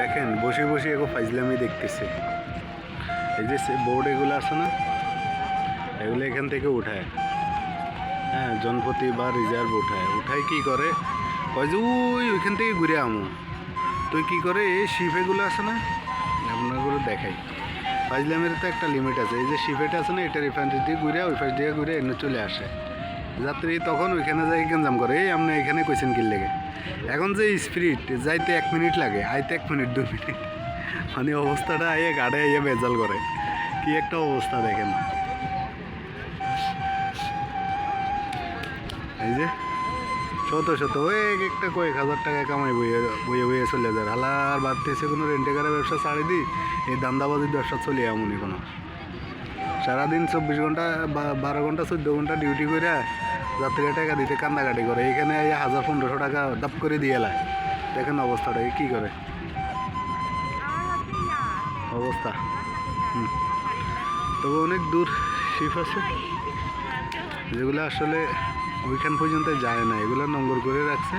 দেখেন, বসে বসে এগো ফাইজলামি দেখতেছে। এই যে বোর্ড এগুলো আছে না, এগুলো এখান থেকে উঠায়। হ্যাঁ জনপতি বা রিজার্ভ উঠায়। উঠায় কি করে? কয় যে, ওই, ওইখান থেকে ঘুরে আমো। তুই কি করে? এই শিপ এগুলো আছে না আপনাগুলো দেখাই। ফাইজলামের তো একটা লিমিট আছে। এই যে শিপেটা আছে না, এটা রিফাইনারি দিয়ে ঘুরে, ওই পাশ দিয়ে ঘুরে এনে চলে আসে। যাত্রী তখন ওইখানে যাই গেঞ্জাম করে। এই আপনি এখানে কইছেন কি লেগে? এখন যে স্পিরিট যাইতে এক মিনিট লাগে, আইতে এক মিনিট দু মিনিট। মানে অবস্থাটা আইয়ে গাড়ে আইয়ে বেজাল করে। কি একটা অবস্থা দেখেন। এই যে, শত শত এক একটা কয়েক হাজার টাকা কামাই বইয়ে বইয়ে বইয়ে চলে যায়। হালার দিয়েছে কোনো রেন্টেকারের ব্যবসা ছাড়ি দিই এই দান্দাবাজির ব্যবসা চলে এমনই কোনো। সারাদিন চব্বিশ ঘণ্টা বারো ঘণ্টা, চোদ্দ ঘণ্টা ডিউটি করে যাত্রীরা টাকা দিতে কান্দাকাটি করে। এখানে এই হাজার পনেরোশো টাকা দাপ করে দিয়ে এলায়। দেখেন অবস্থাটা কি করে? অবস্থা। তবে অনেক দূর শিপ আছে, যেগুলো আসলে ওইখান পর্যন্ত যায় না। এগুলো নম্বর করে রাখছে।